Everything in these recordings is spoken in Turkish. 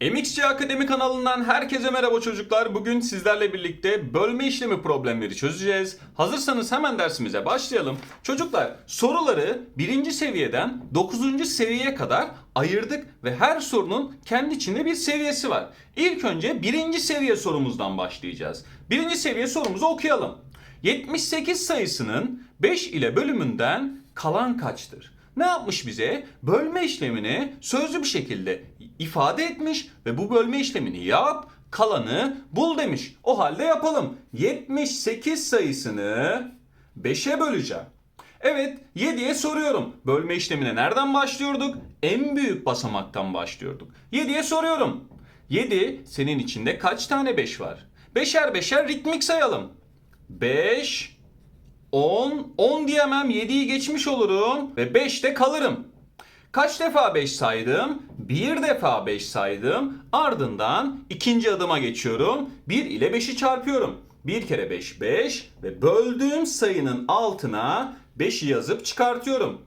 MXC Akademi kanalından herkese merhaba çocuklar. Bugün sizlerle birlikte bölme işlemi problemleri çözeceğiz. Hazırsanız hemen dersimize başlayalım. Çocuklar soruları birinci seviyeden 9. seviyeye kadar ayırdık ve her sorunun kendi içinde bir seviyesi var. İlk önce birinci seviye sorumuzdan başlayacağız. Birinci seviye sorumuzu okuyalım. 78 sayısının 5 ile bölümünden kalan kaçtır? Ne yapmış bize? Bölme işlemini sözlü bir şekilde ifade etmiş ve bu bölme işlemini yap, kalanı bul demiş. O halde yapalım. 78 sayısını 5'e böleceğim. Evet 7'ye soruyorum. Bölme işlemine nereden başlıyorduk? En büyük basamaktan başlıyorduk. 7'ye soruyorum. 7 senin içinde kaç tane 5 var? Beşer beşer ritmik sayalım. 5, 10, 10 diyemem 7'yi geçmiş olurum ve 5'te kalırım. Kaç defa 5 saydım? Bir defa 5 saydım. Ardından ikinci adıma geçiyorum. 1 ile 5'i çarpıyorum. 1 kere 5 5 ve böldüğüm sayının altına 5'i yazıp çıkartıyorum.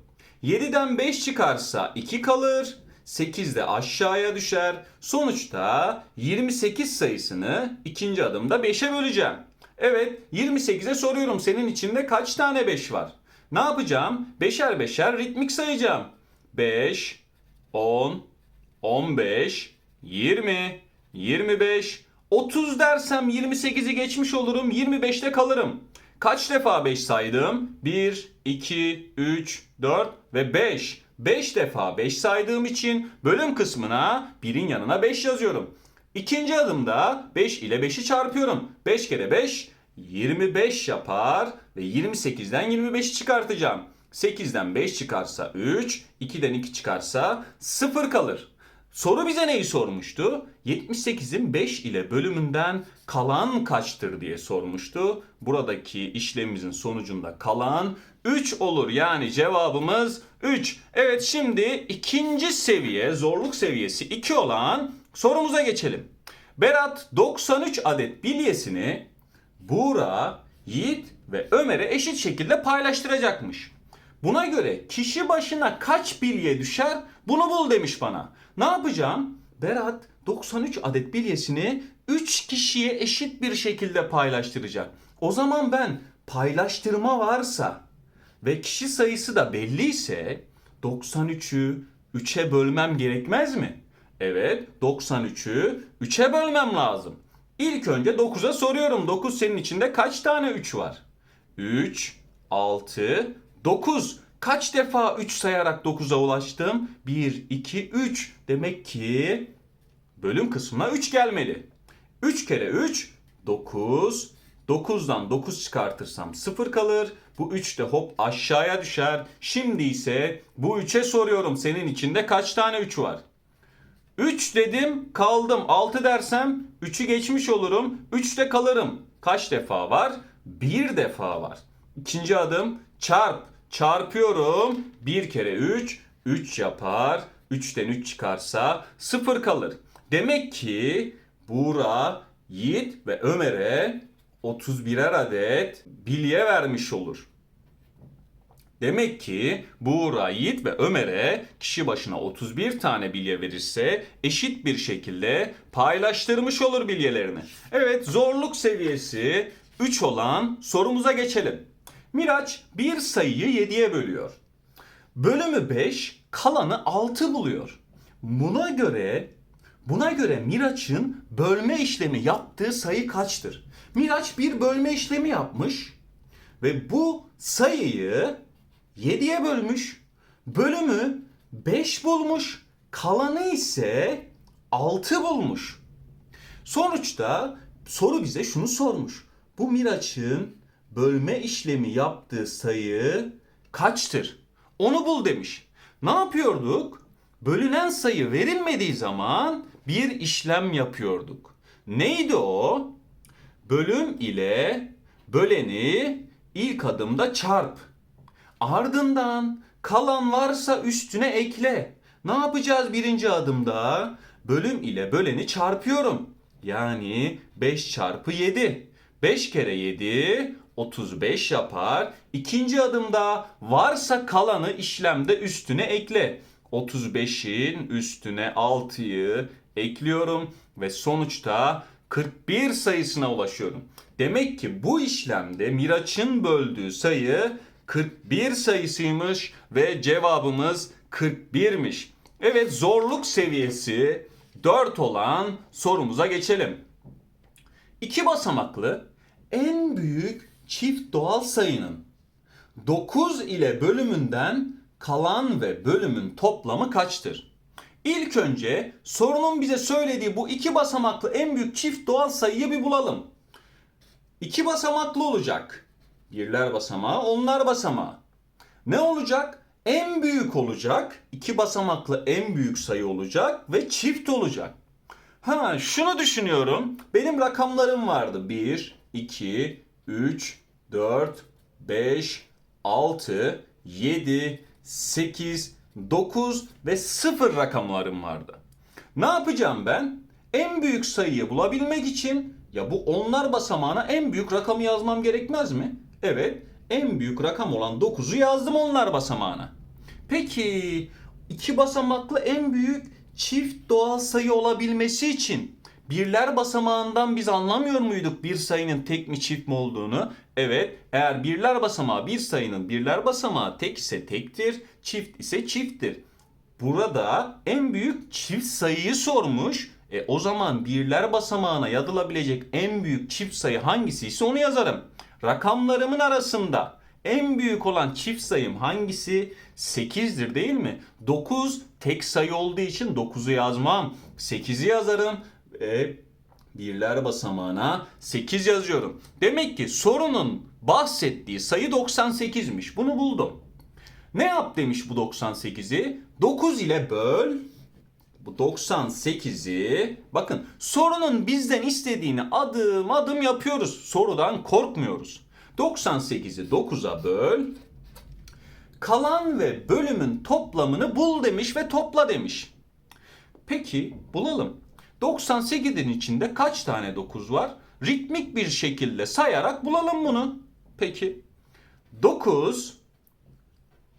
7'den 5 çıkarsa 2 kalır. 8 de aşağıya düşer. Sonuçta 28 sayısını ikinci adımda 5'e böleceğim. Evet 28'e soruyorum senin içinde kaç tane 5 var? Ne yapacağım? Beşer beşer ritmik sayacağım. 5, 10, 15, 20, 25, 30 dersem 28'i geçmiş olurum 25'te kalırım. Kaç defa 5 saydım? 1, 2, 3, 4 ve 5. 5 defa 5 saydığım için bölüm kısmına 1'in yanına 5 yazıyorum. İkinci adımda 5 ile 5'i çarpıyorum. 5 kere 5 25 yapar ve 28'den 25'i çıkartacağım. 8'den 5 çıkarsa 3, 2'den 2 çıkarsa 0 kalır. Soru bize neyi sormuştu? 78'in 5 ile bölümünden kalan kaçtır diye sormuştu. Buradaki işlemimizin sonucunda kalan 3 olur. Yani cevabımız 3. Evet şimdi ikinci seviye zorluk seviyesi 2 olan sorumuza geçelim. Berat 93 adet bilyesini Buğra, Yiğit ve Ömer'e eşit şekilde paylaştıracakmış. Buna göre kişi başına kaç bilye düşer bunu bul demiş bana. Ne yapacağım? Berat 93 adet bilyesini 3 kişiye eşit bir şekilde paylaştıracak. O zaman ben paylaştırma varsa ve kişi sayısı da belliyse 93'ü 3'e bölmem gerekmez mi? Evet 93'ü 3'e bölmem lazım. İlk önce 9'a soruyorum. 9 senin içinde kaç tane 3 var? 3, 6, 9. Kaç defa 3 sayarak 9'a ulaştım? 1, 2, 3. Demek ki bölüm kısmına 3 gelmeli. 3 kere 3, 9. 9'dan 9 çıkartırsam 0 kalır. Bu 3 de hop aşağıya düşer. Şimdi ise bu 3'e soruyorum. Senin içinde kaç tane 3 var? 3 dedim kaldım. 6 dersem 3'ü geçmiş olurum. 3'te kalırım. Kaç defa var? 1 defa var. İkinci adım çarp. Çarpıyorum. 1 kere 3 3 yapar. 3'ten 3 çıkarsa 0 kalır. Demek ki Buğra, Yiğit ve Ömer'e 31'er adet bilye vermiş olur. Demek ki Buğra, Yiğit ve Ömer'e kişi başına 31 tane bilye verirse eşit bir şekilde paylaştırmış olur bilyelerini. Evet zorluk seviyesi 3 olan sorumuza geçelim. Miraç bir sayıyı 7'ye bölüyor. Bölümü 5, kalanı 6 buluyor. Buna göre buna göre Miraç'ın bölme işlemi yaptığı sayı kaçtır? Miraç bir bölme işlemi yapmış ve bu sayıyı 7'ye bölmüş. Bölümü 5 bulmuş. Kalanı ise 6 bulmuş. Sonuçta soru bize şunu sormuş. Bu Miraç'ın bölme işlemi yaptığı sayı kaçtır? Onu bul demiş. Ne yapıyorduk? Bölünen sayı verilmediği zaman bir işlem yapıyorduk. Neydi o? Bölüm ile böleni ilk adımda çarp. Ardından kalan varsa üstüne ekle. Ne yapacağız birinci adımda? Bölüm ile böleni çarpıyorum. Yani 5 çarpı 7. 5 kere 7 35 yapar. İkinci adımda varsa kalanı işlemde üstüne ekle. 35'in üstüne 6'yı ekliyorum ve sonuçta 41 sayısına ulaşıyorum. Demek ki bu işlemde Miraç'ın böldüğü sayı 41 sayısıymış ve cevabımız 41'miş. Evet zorluk seviyesi 4 olan sorumuza geçelim. İki basamaklı en büyük çift doğal sayının 9 ile bölümünden kalan ve bölümün toplamı kaçtır? İlk önce sorunun bize söylediği bu iki basamaklı en büyük çift doğal sayıyı bir bulalım. İki basamaklı olacak. Birler basamağı, onlar basamağı. Ne olacak? En büyük olacak. iki basamaklı en büyük sayı olacak ve çift olacak. Ha şunu düşünüyorum. Benim rakamlarım vardı. 1, 2, 3, 4, 5, 6, 7, 8, 9 ve 0 rakamlarım vardı. Ne yapacağım ben? En büyük sayıyı bulabilmek için ya bu onlar basamağına en büyük rakamı yazmam gerekmez mi? Evet, en büyük rakam olan 9'u yazdım onlar basamağına. Peki iki basamaklı en büyük çift doğal sayı olabilmesi için birler basamağından biz anlamıyor muyduk bir sayının tek mi çift mi olduğunu? Evet, eğer birler basamağı bir sayının birler basamağı tek ise tektir, çift ise çifttir. Burada en büyük çift sayıyı sormuş. E o zaman birler basamağına yazılabilecek en büyük çift sayı hangisi ise onu yazarım. Rakamlarımın arasında en büyük olan çift sayım hangisi? 8'dir değil mi? 9 tek sayı olduğu için 9'u yazmam. 8'i yazarım. E, birler basamağına 8 yazıyorum. Demek ki sorunun bahsettiği sayı 98'miş. Bunu buldum. Ne yap demiş bu 98'i? 9 ile böl. Bu 98'i bakın sorunun bizden istediğini adım adım yapıyoruz. Sorudan korkmuyoruz. 98'i 9'a böl. Kalan ve bölümün toplamını bul demiş ve topla demiş. Peki bulalım. 98'in içinde kaç tane 9 var? Ritmik bir şekilde sayarak bulalım bunu. Peki. 9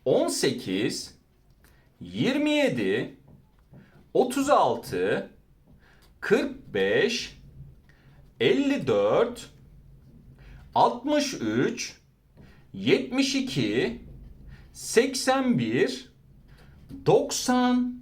18 27 36 45 54 63 72 81 90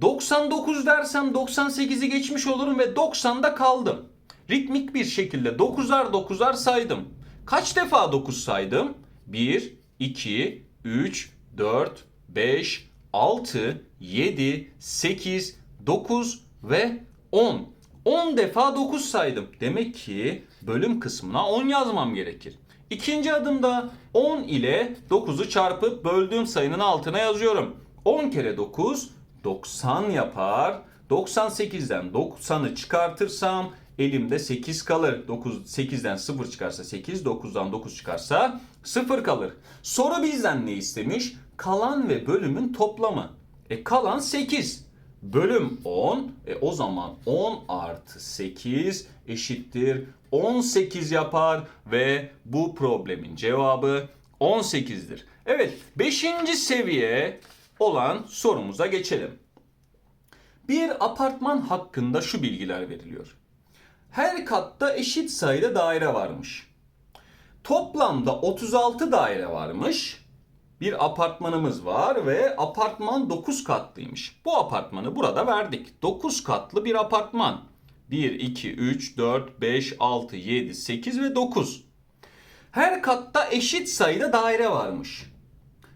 99 dersem 98'i geçmiş olurum ve 90'da kaldım. Ritmik bir şekilde 9'ar 9'ar saydım. Kaç defa 9 saydım? 1, 2, 3, 4, 5, 6, 7, 8, 9 ve 10. 10 defa 9 saydım. Demek ki bölüm kısmına 10 yazmam gerekir. İkinci adımda 10 ile 9'u çarpıp böldüğüm sayının altına yazıyorum. 10 kere 9 90 yapar. 98'den 90'ı çıkartırsam elimde 8 kalır. 9 8'den 0 çıkarsa 8, 9'dan 9 çıkarsa 0 kalır. Soru bizden ne istemiş? Kalan ve bölümün toplamı. E kalan 8. Bölüm 10. E o zaman 10 artı 8 eşittir 18 yapar ve bu problemin cevabı 18'dir. Evet 5. seviye olan sorumuza geçelim. Bir apartman hakkında şu bilgiler veriliyor. Her katta eşit sayıda daire varmış. Toplamda 36 daire varmış. Bir apartmanımız var ve apartman 9 katlıymış. Bu apartmanı burada verdik. 9 katlı bir apartman. 1, 2, 3, 4, 5, 6, 7, 8 ve 9. Her katta eşit sayıda daire varmış.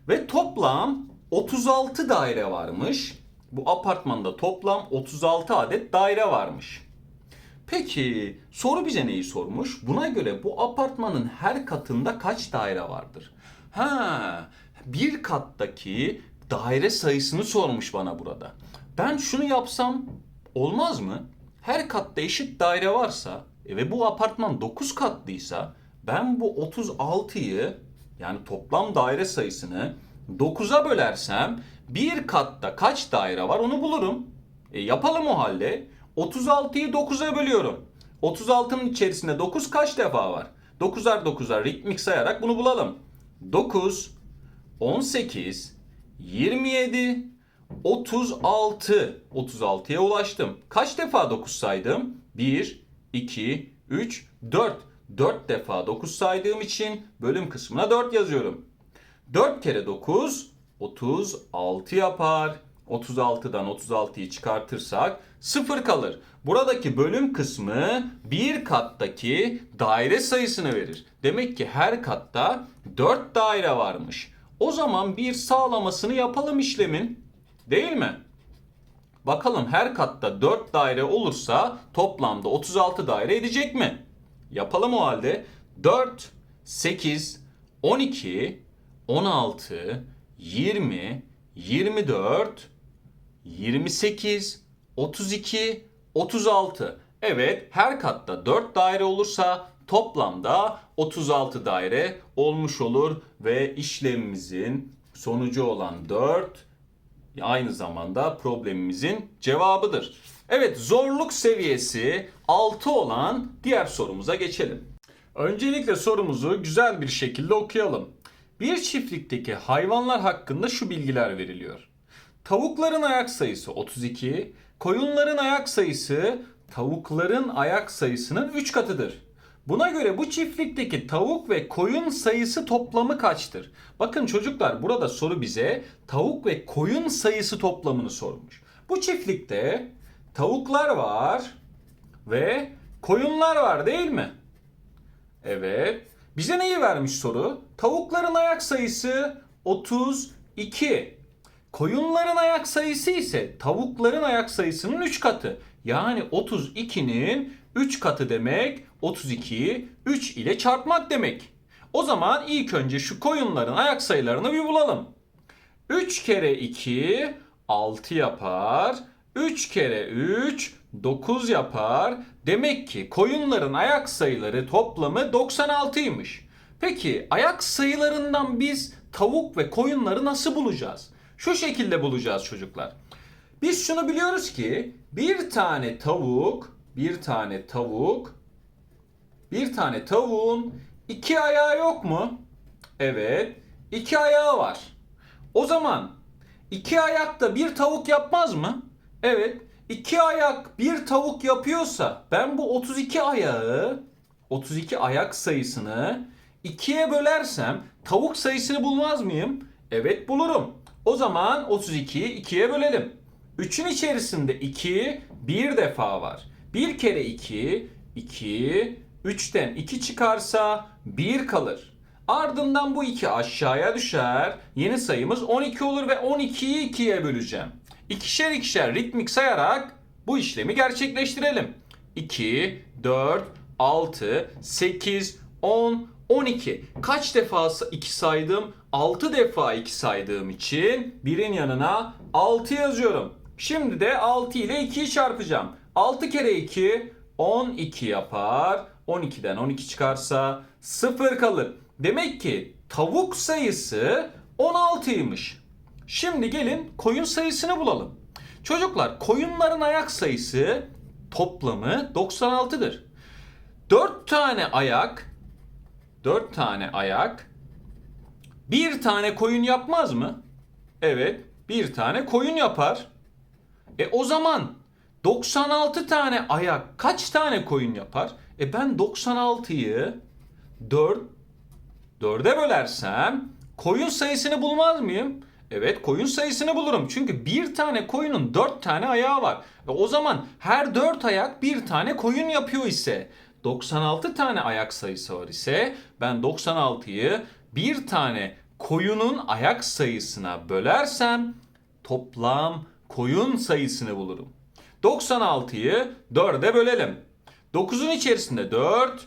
Ve toplam 36 daire varmış. Bu apartmanda toplam 36 adet daire varmış. Peki soru bize neyi sormuş? Buna göre bu apartmanın her katında kaç daire vardır? Ha, bir kattaki daire sayısını sormuş bana burada. Ben şunu yapsam olmaz mı? Her katta eşit daire varsa e, ve bu apartman 9 katlıysa ben bu 36'yı yani toplam daire sayısını 9'a bölersem bir katta kaç daire var onu bulurum. E, yapalım o halde. 36'yı 9'a bölüyorum. 36'nın içerisinde 9 kaç defa var? 9'ar 9'ar ritmik sayarak bunu bulalım. 9, 18, 27, 36. 36'ya ulaştım. Kaç defa 9 saydım? 1, 2, 3, 4. 4 defa 9 saydığım için bölüm kısmına 4 yazıyorum. 4 kere 9 36 yapar. 36'dan 36'yı çıkartırsak 0 kalır. Buradaki bölüm kısmı bir kattaki daire sayısını verir. Demek ki her katta 4 daire varmış. O zaman bir sağlamasını yapalım işlemin. Değil mi? Bakalım her katta 4 daire olursa toplamda 36 daire edecek mi? Yapalım o halde. 4, 8, 12, 16, 20, 24, 28, 32, 36. Evet her katta 4 daire olursa toplamda 36 daire olmuş olur ve işlemimizin sonucu olan 4 aynı zamanda problemimizin cevabıdır. Evet zorluk seviyesi 6 olan diğer sorumuza geçelim. Öncelikle sorumuzu güzel bir şekilde okuyalım. Bir çiftlikteki hayvanlar hakkında şu bilgiler veriliyor. Tavukların ayak sayısı 32, koyunların ayak sayısı tavukların ayak sayısının 3 katıdır. Buna göre bu çiftlikteki tavuk ve koyun sayısı toplamı kaçtır? Bakın çocuklar burada soru bize tavuk ve koyun sayısı toplamını sormuş. Bu çiftlikte tavuklar var ve koyunlar var değil mi? Evet. Bize neyi vermiş soru? Tavukların ayak sayısı 32. Koyunların ayak sayısı ise tavukların ayak sayısının 3 katı. Yani 32'nin 3 katı demek 32'yi 3 ile çarpmak demek. O zaman ilk önce şu koyunların ayak sayılarını bir bulalım. 3 kere 2 6 yapar. 3 kere 3 9 yapar. Demek ki koyunların ayak sayıları toplamı 96'ymış. Peki ayak sayılarından biz tavuk ve koyunları nasıl bulacağız? Şu şekilde bulacağız çocuklar. Biz şunu biliyoruz ki bir tane tavuk, bir tane tavuk, bir tane tavuğun iki ayağı yok mu? Evet, iki ayağı var. O zaman iki ayakta bir tavuk yapmaz mı? Evet, iki ayak bir tavuk yapıyorsa ben bu 32 ayağı, 32 ayak sayısını ikiye bölersem tavuk sayısını bulmaz mıyım? Evet bulurum. O zaman 32'yi 2'ye bölelim. 3'ün içerisinde 2 bir defa var. 1 kere 2, 2, 3'ten 2 çıkarsa 1 kalır. Ardından bu 2 aşağıya düşer. Yeni sayımız 12 olur ve 12'yi 2'ye böleceğim. İkişer ikişer ritmik sayarak bu işlemi gerçekleştirelim. 2, 4, 6, 8, 10, 12. Kaç defa 2 saydım? 6 defa 2 saydığım için birin yanına 6 yazıyorum. Şimdi de 6 ile 2'yi çarpacağım. 6 kere 2 12 yapar. 12'den 12 çıkarsa 0 kalır. Demek ki tavuk sayısı 16'ymış. Şimdi gelin koyun sayısını bulalım. Çocuklar koyunların ayak sayısı toplamı 96'dır. 4 tane ayak 4 tane ayak bir tane koyun yapmaz mı? Evet, bir tane koyun yapar. E o zaman 96 tane ayak kaç tane koyun yapar? E ben 96'yı 4 4'e bölersem koyun sayısını bulmaz mıyım? Evet koyun sayısını bulurum. Çünkü bir tane koyunun 4 tane ayağı var. E o zaman her 4 ayak bir tane koyun yapıyor ise 96 tane ayak sayısı var ise ben 96'yı bir tane koyunun ayak sayısına bölersem toplam koyun sayısını bulurum. 96'yı 4'e bölelim. 9'un içerisinde 4,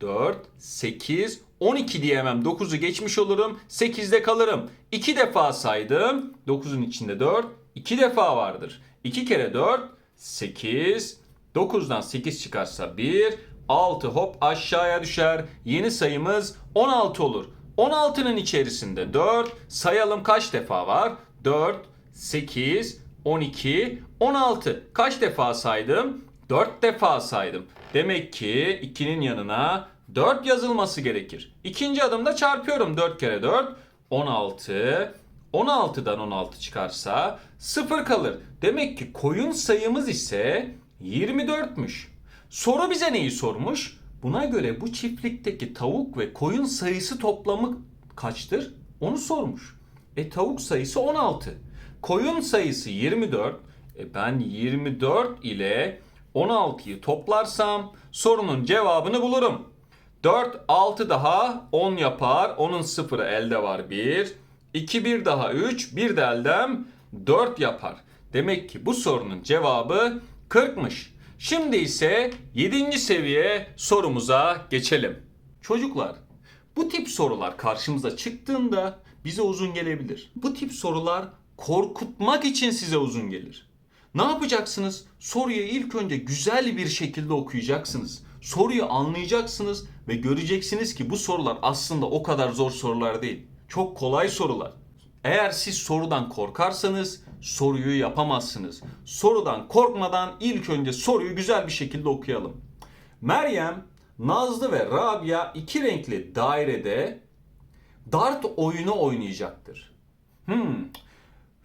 4, 8, 12 diyemem. 9'u geçmiş olurum. 8'de kalırım. 2 defa saydım. 9'un içinde 4, 2 defa vardır. 2 kere 4, 8. 9'dan 8 çıkarsa 1, 6 hop aşağıya düşer. Yeni sayımız 16 olur. 16'nın içerisinde 4. Sayalım kaç defa var? 4, 8, 12, 16. Kaç defa saydım? 4 defa saydım. Demek ki 2'nin yanına 4 yazılması gerekir. İkinci adımda çarpıyorum 4 kere 4. 16, 16'dan 16 çıkarsa 0 kalır. Demek ki koyun sayımız ise 24'müş. Soru bize neyi sormuş? Buna göre bu çiftlikteki tavuk ve koyun sayısı toplamı kaçtır? Onu sormuş. E tavuk sayısı 16. Koyun sayısı 24. E ben 24 ile 16'yı toplarsam sorunun cevabını bulurum. 4, 6 daha 10 yapar. Onun sıfırı elde var 1. 2, 1 daha 3. 1 de eldem 4 yapar. Demek ki bu sorunun cevabı 40'mış. Şimdi ise 7. seviye sorumuza geçelim. Çocuklar, bu tip sorular karşımıza çıktığında bize uzun gelebilir. Bu tip sorular korkutmak için size uzun gelir. Ne yapacaksınız? Soruyu ilk önce güzel bir şekilde okuyacaksınız. Soruyu anlayacaksınız ve göreceksiniz ki bu sorular aslında o kadar zor sorular değil. Çok kolay sorular. Eğer siz sorudan korkarsanız soruyu yapamazsınız. Sorudan korkmadan ilk önce soruyu güzel bir şekilde okuyalım. Meryem, Nazlı ve Rabia iki renkli dairede dart oyunu oynayacaktır. Hmm.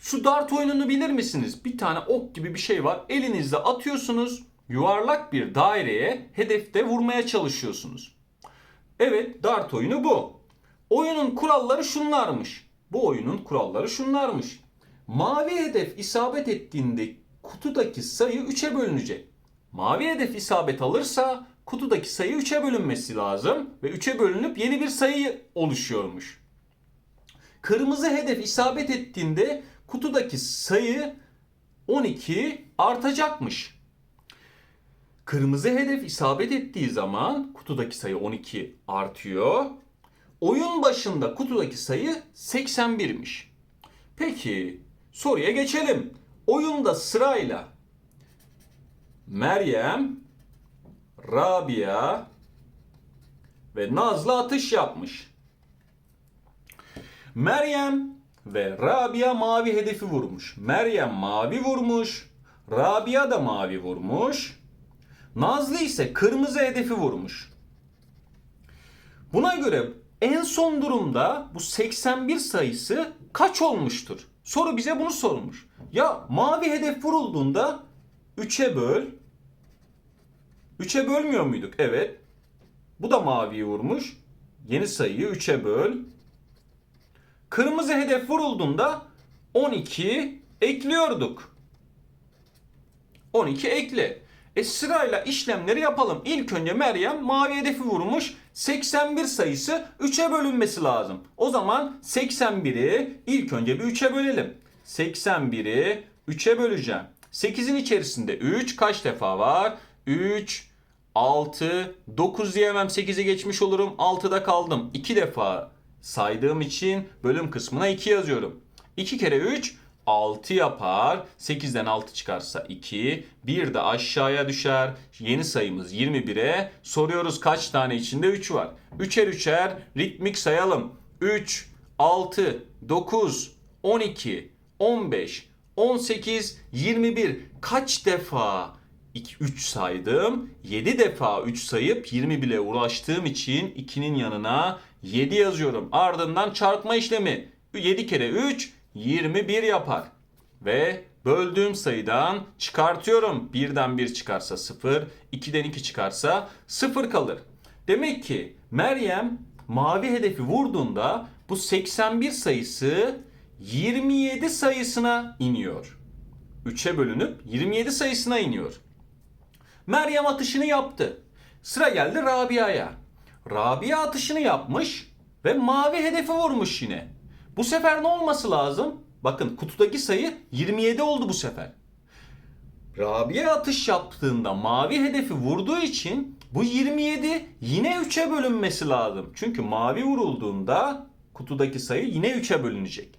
Şu dart oyununu bilir misiniz? Bir tane ok gibi bir şey var. Elinizde atıyorsunuz. Yuvarlak bir daireye hedefte vurmaya çalışıyorsunuz. Evet, dart oyunu bu. Oyunun kuralları şunlarmış. Bu oyunun kuralları şunlarmış. Mavi hedef isabet ettiğinde kutudaki sayı 3'e bölünecek. Mavi hedef isabet alırsa kutudaki sayı 3'e bölünmesi lazım ve 3'e bölünüp yeni bir sayı oluşuyormuş. Kırmızı hedef isabet ettiğinde kutudaki sayı 12 artacakmış. Kırmızı hedef isabet ettiği zaman kutudaki sayı 12 artıyor. Oyun başında kutudaki sayı 81'miş. Peki soruya geçelim. Oyunda sırayla Meryem, Rabia ve Nazlı atış yapmış. Meryem ve Rabia mavi hedefi vurmuş. Meryem mavi vurmuş. Rabia da mavi vurmuş. Nazlı ise kırmızı hedefi vurmuş. Buna göre en son durumda bu 81 sayısı kaç olmuştur? Soru bize bunu sormuş. Ya mavi hedef vurulduğunda 3'e böl. 3'e bölmüyor muyduk? Evet. Bu da maviyi vurmuş. Yeni sayıyı 3'e böl. Kırmızı hedef vurulduğunda 12 ekliyorduk. 12 ekle. E sırayla işlemleri yapalım. İlk önce Meryem mavi hedefi vurmuş. 81 sayısı 3'e bölünmesi lazım. O zaman 81'i ilk önce bir 3'e bölelim. 81'i 3'e böleceğim. 8'in içerisinde 3 kaç defa var? 3, 6, 9 diyemem 8'i geçmiş olurum. 6'da kaldım. 2 defa saydığım için bölüm kısmına 2 yazıyorum. 2 kere 3 6 yapar. 8'den 6 çıkarsa 2. 1 de aşağıya düşer. Yeni sayımız 21'e. Soruyoruz kaç tane içinde 3 var. 3'er 3'er ritmik sayalım. 3, 6, 9, 12, 15, 18, 21. Kaç defa 2, 3 saydım. 7 defa 3 sayıp 20 bile uğraştığım için 2'nin yanına 7 yazıyorum. Ardından çarpma işlemi. 7 kere 3 21 yapar. Ve böldüğüm sayıdan çıkartıyorum. 1'den 1 çıkarsa 0, 2'den 2 çıkarsa 0 kalır. Demek ki Meryem mavi hedefi vurduğunda bu 81 sayısı 27 sayısına iniyor. 3'e bölünüp 27 sayısına iniyor. Meryem atışını yaptı. Sıra geldi Rabia'ya. Rabia atışını yapmış ve mavi hedefi vurmuş yine. Bu sefer ne olması lazım? Bakın kutudaki sayı 27 oldu bu sefer. Rabia atış yaptığında mavi hedefi vurduğu için bu 27 yine 3'e bölünmesi lazım. Çünkü mavi vurulduğunda kutudaki sayı yine 3'e bölünecek.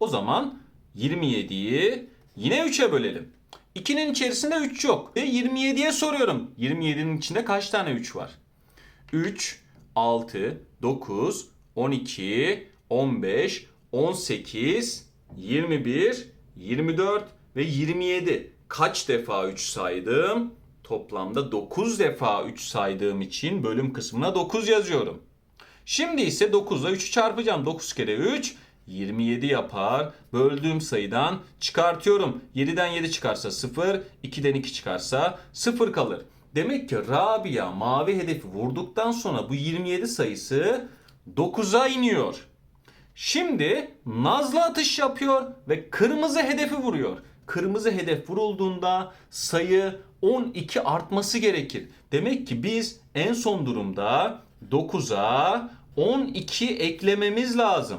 O zaman 27'yi yine 3'e bölelim. 2'nin içerisinde 3 yok. Ve 27'ye soruyorum. 27'nin içinde kaç tane 3 var? 3, 6, 9, 12, 15, 18, 21, 24 ve 27. Kaç defa 3 saydım? Toplamda 9 defa 3 saydığım için bölüm kısmına 9 yazıyorum. Şimdi ise 9 ile 3'ü çarpacağım. 9 kere 3, 27 yapar. Böldüğüm sayıdan çıkartıyorum. 7'den 7 çıkarsa 0, 2'den 2 çıkarsa 0 kalır. Demek ki Rabia mavi hedefi vurduktan sonra bu 27 sayısı 9'a iniyor. Şimdi Nazlı atış yapıyor ve kırmızı hedefi vuruyor. Kırmızı hedef vurulduğunda sayı 12 artması gerekir. Demek ki biz en son durumda 9'a 12 eklememiz lazım.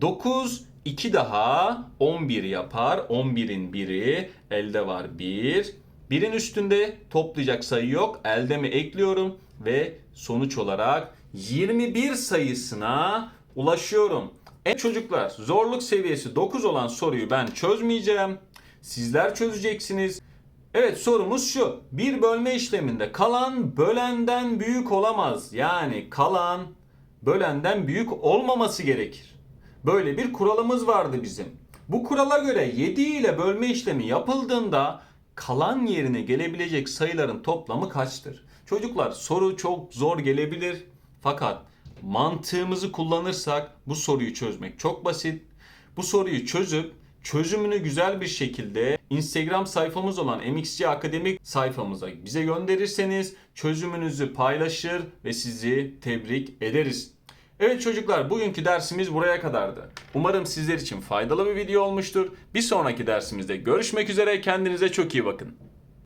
9 2 daha 11 yapar. 11'in biri elde var 1. Birin üstünde toplayacak sayı yok. Elde mi ekliyorum ve sonuç olarak 21 sayısına ulaşıyorum. E çocuklar zorluk seviyesi 9 olan soruyu ben çözmeyeceğim. Sizler çözeceksiniz. Evet sorumuz şu. Bir bölme işleminde kalan bölenden büyük olamaz. Yani kalan bölenden büyük olmaması gerekir. Böyle bir kuralımız vardı bizim. Bu kurala göre 7 ile bölme işlemi yapıldığında kalan yerine gelebilecek sayıların toplamı kaçtır? Çocuklar soru çok zor gelebilir fakat mantığımızı kullanırsak bu soruyu çözmek çok basit. Bu soruyu çözüp çözümünü güzel bir şekilde Instagram sayfamız olan MXC Akademik sayfamıza bize gönderirseniz çözümünüzü paylaşır ve sizi tebrik ederiz. Evet çocuklar bugünkü dersimiz buraya kadardı. Umarım sizler için faydalı bir video olmuştur. Bir sonraki dersimizde görüşmek üzere kendinize çok iyi bakın.